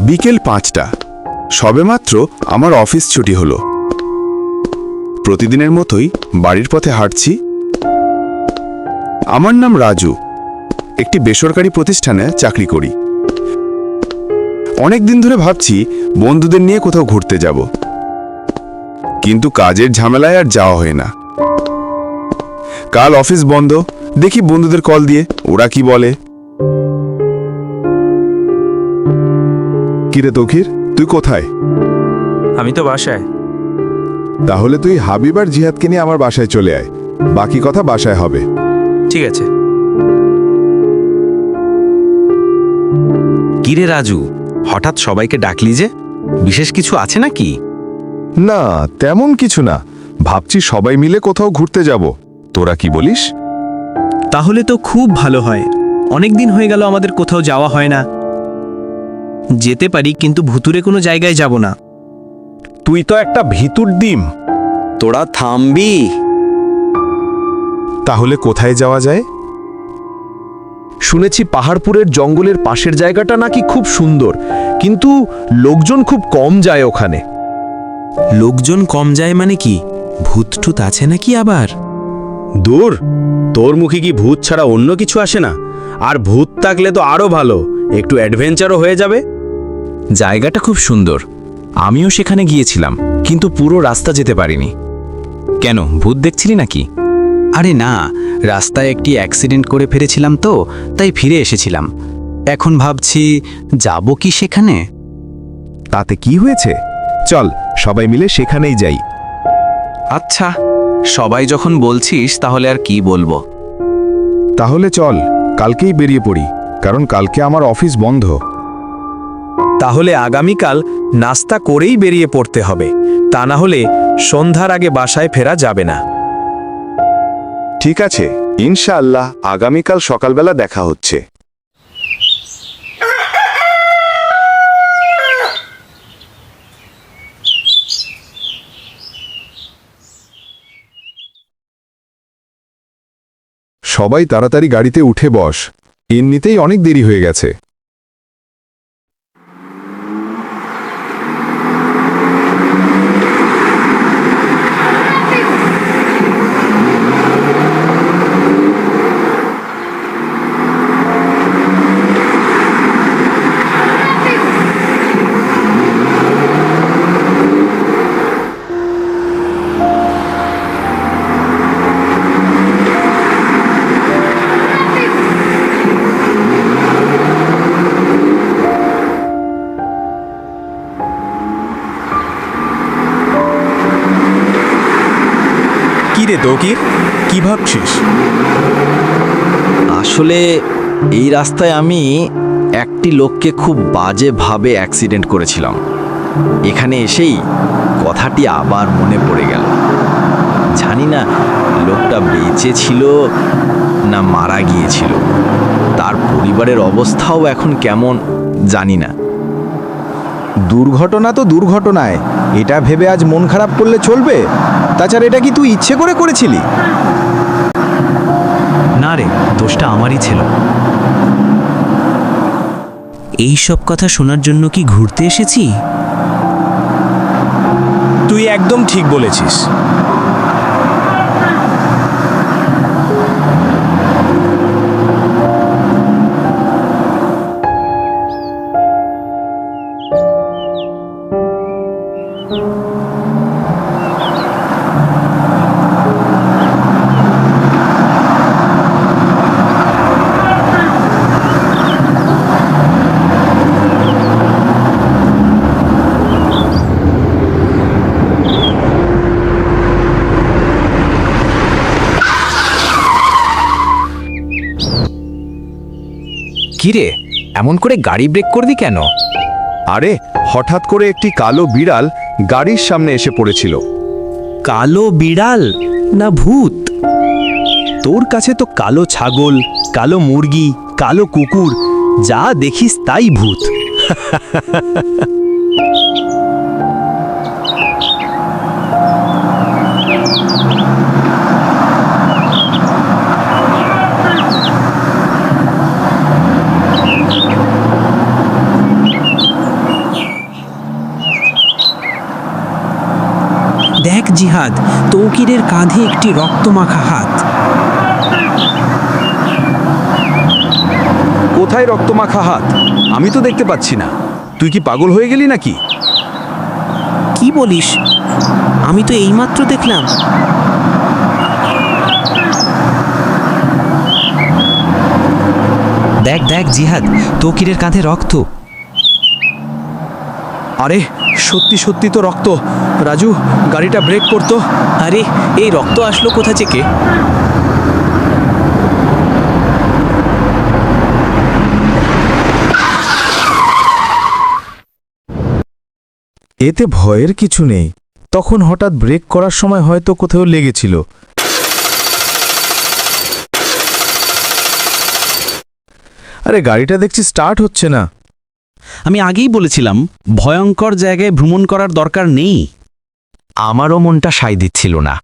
বিকেল পাঁচটা। সবেমাত্র আমার অফিস ছুটি হলো। প্রতিদিনের মতোই বাড়ির পথে হাঁটছি। আমার নাম রাজু। একটি বেসরকারি প্রতিষ্ঠানে চাকরি করি। অনেক দিন ধরে ভাবছি বন্ধুদের নিয়ে কোথাও ঘুরতে যাব। কিন্তু কাজের ঝামেলায় আর যাওয়া হয় না। কাল অফিস বন্ধ। দেখি বন্ধুদের কল দিয়ে ওরা কি বলে। কিরে তকির তুই কোথায়? আমি তো বাসায়। তাহলে তুই হাবিব আর জিহাদকে নিয়ে আমার বাসায় চলে আয়। বাকি কথা বাসায় হবে। ঠিক আছে। কিরে রাজু হঠাৎ সবাইকে ডাকলি যে? বিশেষ কিছু আছে নাকি? না তেমন কিছু না। ভাবছি সবাই মিলে কোথাও ঘুরতে যাব। তোরা কি বলিস? তাহলে তো খুব ভালো হয়। অনেক দিন হয়ে গেল আমাদের কোথাও যাওয়া হয় না। যেতে পারি কিন্তু ভুতুরে কোনো জায়গায় যাব না। তুই তো একটা ভিতুর ডিম। তোরা থামবি। তাহলে কোথায় যাওয়া যায়? শুনেছি পাহাড়পুরের জঙ্গলের পাশের জায়গাটা নাকি খুব সুন্দর কিন্তু লোকজন খুব কম যায় ওখানে। লোকজন কম যায় মানে কি? ভূতঠুত আছে নাকি আবার? দূর তোর মুখে কি ভূত ছাড়া অন্য কিছু আসে না? আর ভূত থাকলে তো আরও ভালো। একটু অ্যাডভেঞ্চারও হয়ে যাবে। জায়গাটা খুব সুন্দর। আমিও সেখানে গিয়েছিলাম কিন্তু পুরো রাস্তা যেতে পারিনি। কেন ভূত দেখছিলি নাকি? আরে না রাস্তায় একটি অ্যাক্সিডেন্ট করে ফেলেছিলাম তো তাই ফিরে এসেছিলাম। এখন ভাবছি যাব কি সেখানে? তাতে কি হয়েছে? চল সবাই মিলে সেখানেই যাই। আচ্ছা সবাই যখন বলছিস তাহলে আর কি বলব? তাহলে চল কালকেই বেরিয়ে পড়ি। কারণ কালকে আমার অফিস বন্ধ। তাহলে আগামীকাল নাস্তা করেই বেরিয়ে পড়তে হবে। তা না হলে সন্ধ্যার আগে বাসায় ফেরা যাবে না। ঠিক আছে ইনশাআল্লাহ আগামীকাল সকালবেলা দেখা হচ্ছে। সবাই তাড়াতাড়ি গাড়িতে উঠে বস। এমনিতেই অনেক দেরি হয়ে গেছে। রে তৌকির, কি ভাবছিস? আসলে এই রাস্তায় আমি একটি লোককে খুব বাজেভাবে অ্যাক্সিডেন্ট করেছিলাম। এখানে এসেই কথাটি আবার মনে পড়ে গেল। জানি না লোকটা বেঁচে ছিল না মারা গিয়েছিল। তার পরিবারের অবস্থাও এখন কেমন জানি না। দুর্ঘটনা তো দুর্ঘটনায়। এটা ভেবে আজ মন খারাপ করলে চলবে? তাছাড়া এটা কি তুই ইচ্ছে করে করেছিলি? না রে দোষটা আমারই ছিল। এই সব কথা শোনার জন্য কি ঘুরতে এসেছি? তুই একদম ঠিক বলেছিস। কিরে? এমন করে গাড়ি ব্রেক করবি কেন? আরে হঠাৎ করে একটি কালো বিড়াল গাড়ির সামনে এসে পড়েছিল। কালো বিড়াল? না ভূত। তোর কাছে তো কালো ছাগল কালো মুরগি কালো কুকুর যা দেখিস তাই ভূত। জিহাদ তৌকিরের কাঁধে একটি রক্তমাখা হাত। কোথায় রক্তমাখা হাত? আমি তো দেখতে পাচ্ছি না। তুই কি পাগল হয়ে গেলি নাকি? কি বলিস? আমি তো এইমাত্র দেখলাম। দেখ দেখ জিহাদ তৌকিরের কাঁধে রক্ত। আরে, সত্যি সত্যি তো রক্ত। রাজু, গাড়িটা ব্রেক করতো। আরে, এই রক্ত আসলো কোথা থেকে? এতে ভয়ের কিছু নেই। তখন হঠাৎ ব্রেক করার সময় হয়তো কোথাও লেগেছিল। আরে, গাড়িটা দেখছি স্টার্ট হচ্ছে না। আমি আগেই বলেছিলাম ভয়ঙ্কর জায়গায় ভ্রমণ করার দরকার নেই। আমারও মনটা সাই দিচ্ছিল না।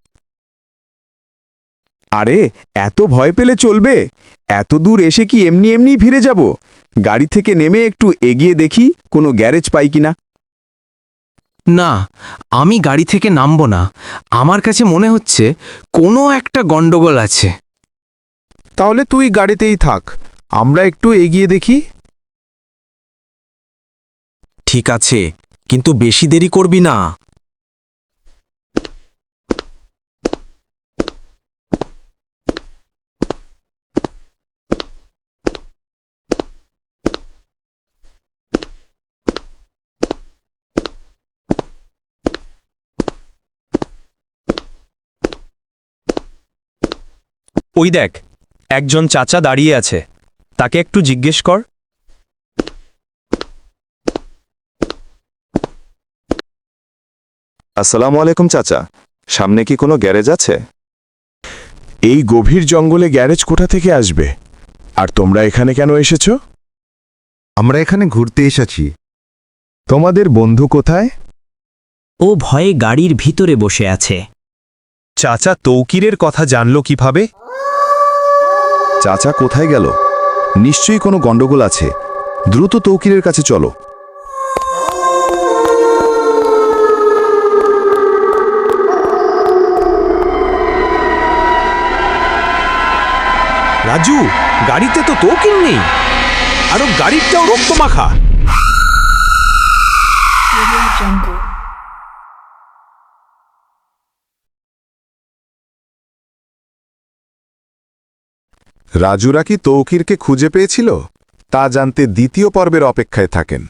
আরে এত ভয় পেলে চলবে? এত দূর এসে কি এমনি এমনি ফিরে যাব? গাড়ি থেকে নেমে একটু এগিয়ে দেখি কোনো গ্যারেজ পাই কিনা। না আমি গাড়ি থেকে নামব না। আমার কাছে মনে হচ্ছে কোনো একটা গন্ডগোল আছে। তাহলে তুই গাড়িতেই থাক। আমরা একটু এগিয়ে দেখি। ঠিক আছে, কিন্তু বেশি দেরি করবি না। ওই দেখ, একজন চাচা দাঁড়িয়ে আছে, তাকে একটু জিজ্ঞেস কর। আসসালামু আলাইকুম চাচা। সামনে কি কোনো গ্যারেজ আছে? এই গভীর জঙ্গলে গ্যারেজ কোথা থেকে আসবে? আর তোমরা এখানে কেন এসেছ? আমরা এখানে ঘুরতে এসেছি। তোমাদের বন্ধু কোথায়? ও ভয়ে গাড়ির ভিতরে বসে আছে। চাচা তৌকিরের কথা জানলো কীভাবে? চাচা কোথায় গেল? নিশ্চয়ই কোনো গন্ডগোল আছে। দ্রুত তৌকিরের কাছে চলো। রাজু, গাড়িতে তো তৌকির নেই। আরও গাড়িটাও রক্ত মাখা। রাজুরা কি তৌকিরকে খুঁজে পেয়েছিল? তা জানতে দ্বিতীয় পর্বের অপেক্ষায় থাকেন।